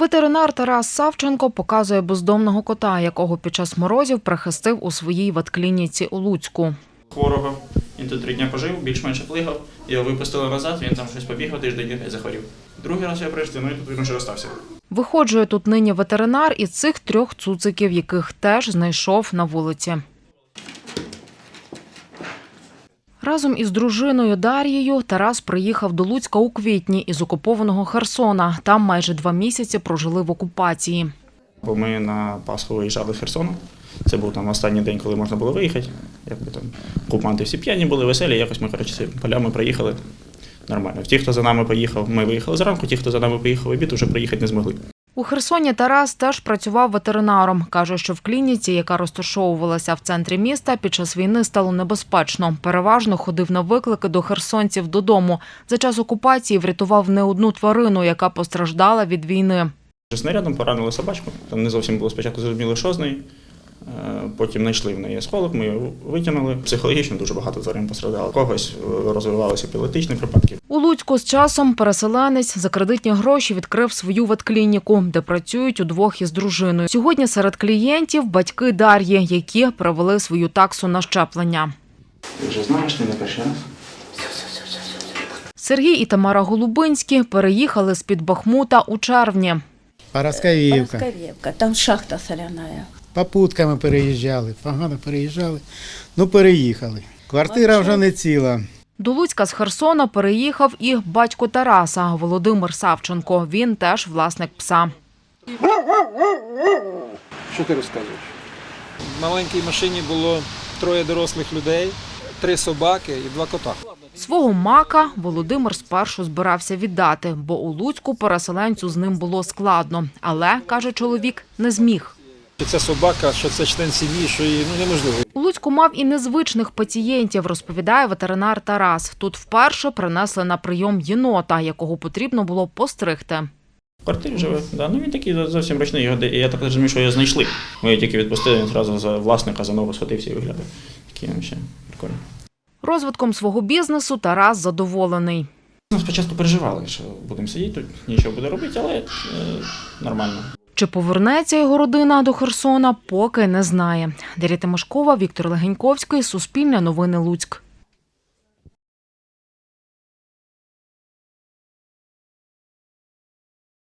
Ветеринар Тарас Савченко показує бездомного кота, якого під час морозів прихистив у своїй ветклініці у Луцьку. хворого. Він тут три дні пожив, більш-менш плигав. Його випустили назад, він там щось побігав тиждень і захворів. Другий раз я прийшов, ну і тут він вже розстався. Виходжує тут нині ветеринар і цих трьох цуциків, яких теж знайшов на вулиці. Разом із дружиною Дар'єю Тарас приїхав до Луцька у квітні із окупованого Херсона. Там майже два місяці прожили в окупації. Бо ми на Пасху виїжджали з Херсону. Це був там останній день, коли можна було виїхати. Якби там окупанти всі п'яні були, веселі, якось ми коротше полями проїхали. Нормально. Ті, хто за нами поїхав, ми виїхали зранку, ті, хто за нами поїхав обід, вже приїхати не змогли. У Херсоні Тарас теж працював ветеринаром. Каже, що в клініці, яка розташовувалася в центрі міста, під час війни стало небезпечно. Переважно ходив на виклики до херсонців додому. За час окупації врятував не одну тварину, яка постраждала від війни. Снарядом поранили собачку. Там не зовсім було спочатку зрозуміло, що з нею. Е, Потім знайшли в неї осколок, ми його витягнули. Психологічно дуже багато тварин постраждало. Когось е, розвивалися епілептичні припадки. У Луцьку з часом переселенець за кредитні гроші відкрив свою ветклініку, де працюють удвох із дружиною. Сьогодні серед клієнтів батьки Дар'ї, які провели свою таксу на щеплення. Ти вже знаєш, ти не перший раз. Сергій і Тамара Голубинські переїхали з-під Бахмута у червні. Параскавівка. Парасковєвка, там шахта соляная. Попутками переїжджали, погано переїжджали. Ну, переїхали. Квартира вже не ціла. До Луцька з Херсона переїхав і батько Тараса Володимир Савченко. Він теж власник пса. Що ти розказуєш? В маленькій машині було троє дорослих людей, три собаки і два кота. Свого мака Володимир спершу збирався віддати, бо у Луцьку переселенцю з ним було складно. Але, каже чоловік, не зміг. Що це собака, що це член сім'ї, що її ну, неможливо. У Луцьку мав і незвичних пацієнтів, розповідає ветеринар Тарас. Тут вперше принесли на прийом єнота, якого потрібно було постригти. В квартирі живе. Да. Ну він такий зовсім ручний. Його, я так розумію, що його знайшли. Ми його тільки відпустили, він одразу за власника за ногу схватився і виглядає. Такий він ще прикольний. Розвитком свого бізнесу Тарас задоволений. Ну, спочатку переживали, що будемо сидіти тут, нічого буде робити, але е, нормально. Чи повернеться його родина до Херсона, поки не знає. Дар'я Тимошкова, Віктор Легеньковський, Суспільне новини Луцьк.